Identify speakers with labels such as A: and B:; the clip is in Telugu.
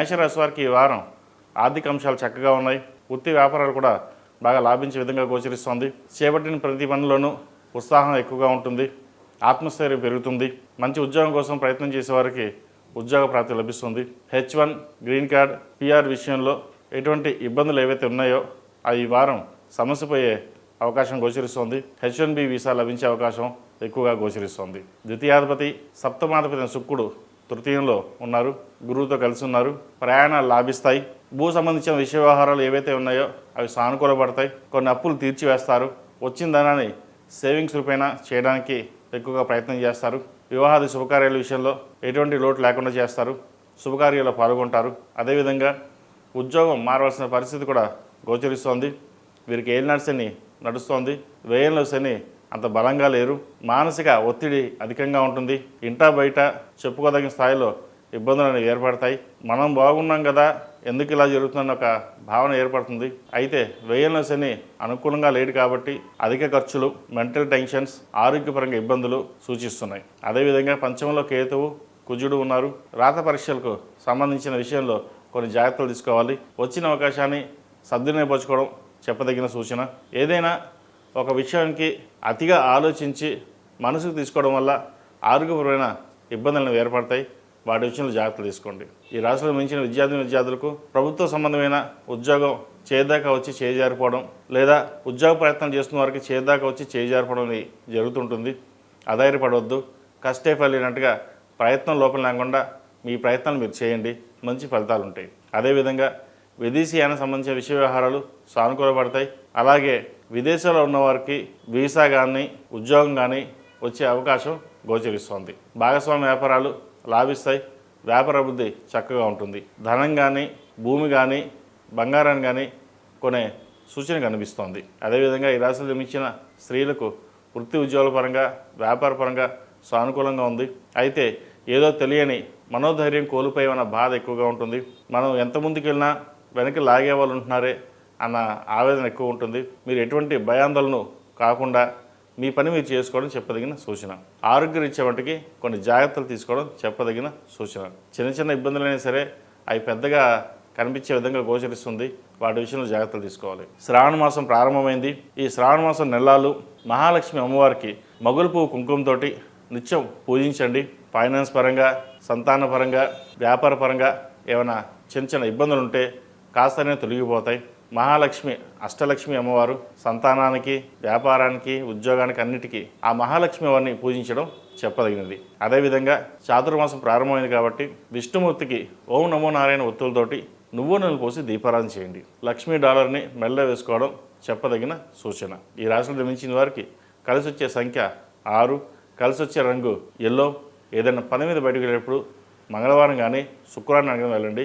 A: మేషరాశి వారికి ఈ వారం ఆర్థిక అంశాలు చక్కగా ఉన్నాయి. వృత్తి వ్యాపారాలు కూడా బాగా లాభించే విధంగా గోచరిస్తోంది. చేపట్టిన ప్రతి పనిలోనూ ఉత్సాహం ఎక్కువగా ఉంటుంది. ఆత్మస్థైర్యం పెరుగుతుంది. మంచి ఉద్యోగం కోసం ప్రయత్నం చేసేవారికి ఉద్యోగ ప్రాప్తి లభిస్తుంది. H one green card PR విషయంలో ఎటువంటి ఇబ్బందులు ఏవైతే ఉన్నాయో అవి ఈ వారం సమస్యపోయే అవకాశం గోచరిస్తోంది. హెచ్ వన్ బి వీసా లభించే అవకాశం ఎక్కువగా గోచరిస్తోంది. ద్వితీయాధిపతి సప్తమాధిపతి శుక్రుడు తృతీయంలో ఉన్నారు గురువుతో కలిసి ఉన్నారు ప్రయాణాలు లాభిస్తాయి. భూ సంబంధించిన విషయ వ్యవహారాలు ఏవైతే ఉన్నాయో అవి సానుకూలపడతాయి. కొన్ని అప్పులు తీర్చివేస్తారు. వచ్చిన ధనాన్ని సేవింగ్స్ రూపేణా చేయడానికి ఎక్కువగా ప్రయత్నం చేస్తారు. వివాహాది శుభకార్యాల విషయంలో ఎటువంటి లోటు లేకుండా చేస్తారు. శుభకార్యాల్లో పాల్గొంటారు. అదేవిధంగా ఉద్యోగం మారవలసిన పరిస్థితి కూడా గోచరిస్తోంది. వీరికి ఏలినాడు శని నడుస్తోంది. వేయంలో శని అంత బలంగా లేరు. మానసిక ఒత్తిడి అధికంగా ఉంటుంది. ఇంటా బయట చెప్పుకోదగిన స్థాయిలో ఇబ్బందులు అనేవి ఏర్పడతాయి. మనం బాగున్నాం కదా ఎందుకు ఇలా జరుగుతుందన్న ఒక భావన ఏర్పడుతుంది. అయితే వ్యయంలో శని అనుకూలంగా లేడు కాబట్టి అధిక ఖర్చులు మెంటల్ టెన్షన్స్ ఆరోగ్యపరంగా ఇబ్బందులు సూచిస్తున్నాయి. అదేవిధంగా పంచమంలో కేతువు కుజుడు ఉన్నారు. రాత పరీక్షలకు సంబంధించిన విషయంలో కొన్ని జాగ్రత్తలు తీసుకోవాలి. వచ్చిన అవకాశాన్ని సద్వినియోగపరచుకోవడం చెప్పదగిన సూచన. ఏదైనా ఒక విషయానికి అతిగా ఆలోచించి మనసుకు తీసుకోవడం వల్ల ఆరోగ్యపరమైన ఇబ్బందులను ఏర్పడతాయి. వాటి విషయంలో జాగ్రత్తలు తీసుకోండి. ఈ రాష్ట్రంలో మించిన విద్యార్థి విద్యార్థులకు ప్రభుత్వ సంబంధమైన ఉద్యోగం చేదాకా వచ్చి చేజారిపోవడం లేదా ఉద్యోగ ప్రయత్నం చేస్తున్న వారికి చేదాకా వచ్చి చేజారిపోవడం జరుగుతుంటుంది. అధైర్యపడవద్దు. కష్టే ఫలినట్టుగా ప్రయత్నం లోపల లేకుండా మీ ప్రయత్నాలు మీరు చేయండి. మంచి ఫలితాలు ఉంటాయి. అదేవిధంగా విదేశీయాన సంబంధించిన విషయ వ్యవహారాలు సానుకూలపడతాయి. అలాగే విదేశాల్లో ఉన్నవారికి వీసా కానీ ఉద్యోగం కానీ వచ్చే అవకాశం గోచరిస్తోంది. భాగస్వామ్య వ్యాపారాలు లాభిస్తాయి. వ్యాపార అభివృద్ధి చక్కగా ఉంటుంది. ధనం కానీ భూమి కానీ బంగారాన్ని కానీ కొనే సూచన కనిపిస్తోంది. అదేవిధంగా ఈ రాశులు నిర్మించిన స్త్రీలకు వృత్తి ఉద్యోగాల పరంగా వ్యాపార పరంగా సానుకూలంగా ఉంది. అయితే ఏదో తెలియని మనోధైర్యం కోల్పోయేమన్న బాధ ఎక్కువగా ఉంటుంది. మనం ఎంత ముందుకు వెళ్ళినా వెనక్కి లాగే వాళ్ళు ఉంటున్నారే అన్న ఆవేదన ఎక్కువ ఉంటుంది. మీరు ఎటువంటి భయాందోళన కాకుండా మీ పని మీరు చేసుకోవడం చెప్పదగిన సూచన. ఆరోగ్యరీత్యా వంటికి కొన్ని జాగ్రత్తలు తీసుకోవడం చెప్పదగిన సూచన. చిన్న చిన్న ఇబ్బందులైనా సరే అవి పెద్దగా కనిపించే విధంగా గోచరిస్తుంది. వాటి విషయంలో జాగ్రత్తలు తీసుకోవాలి. శ్రావణ మాసం ప్రారంభమైంది. ఈ శ్రావణ మాసం నెలలు మహాలక్ష్మి అమ్మవారికి మగులు పువ్వు కుంకుమతోటి నిత్యం పూజించండి. ఫైనాన్స్ పరంగా సంతాన పరంగా వ్యాపార పరంగా ఏమైనా చిన్న చిన్న ఇబ్బందులు ఉంటే కాస్తనే తొలగిపోతాయి. మహాలక్ష్మి అష్టలక్ష్మి అమ్మవారు సంతానానికి వ్యాపారానికి ఉద్యోగానికి అన్నిటికీ ఆ మహాలక్ష్మి వారిని పూజించడం చెప్పదగినది. అదేవిధంగా చాతుర్మాసం ప్రారంభమైంది కాబట్టి విష్ణుమూర్తికి ఓం నమో నారాయణ ఒత్తులతోటి నువ్వు నన్ను పోసి దీపారాధన చేయండి. లక్ష్మీ డాలర్ని మెల్ల వేసుకోవడం చెప్పదగిన సూచన. ఈ రాశిలో జన్మించిన వారికి కలిసి వచ్చే సంఖ్య ఆరు కలిసి వచ్చే రంగు ఎల్లో. ఏదైనా పని మీద బయటకు వెళ్ళేటప్పుడు మంగళవారం కానీ శుక్రవారం కానీ వెళ్ళండి.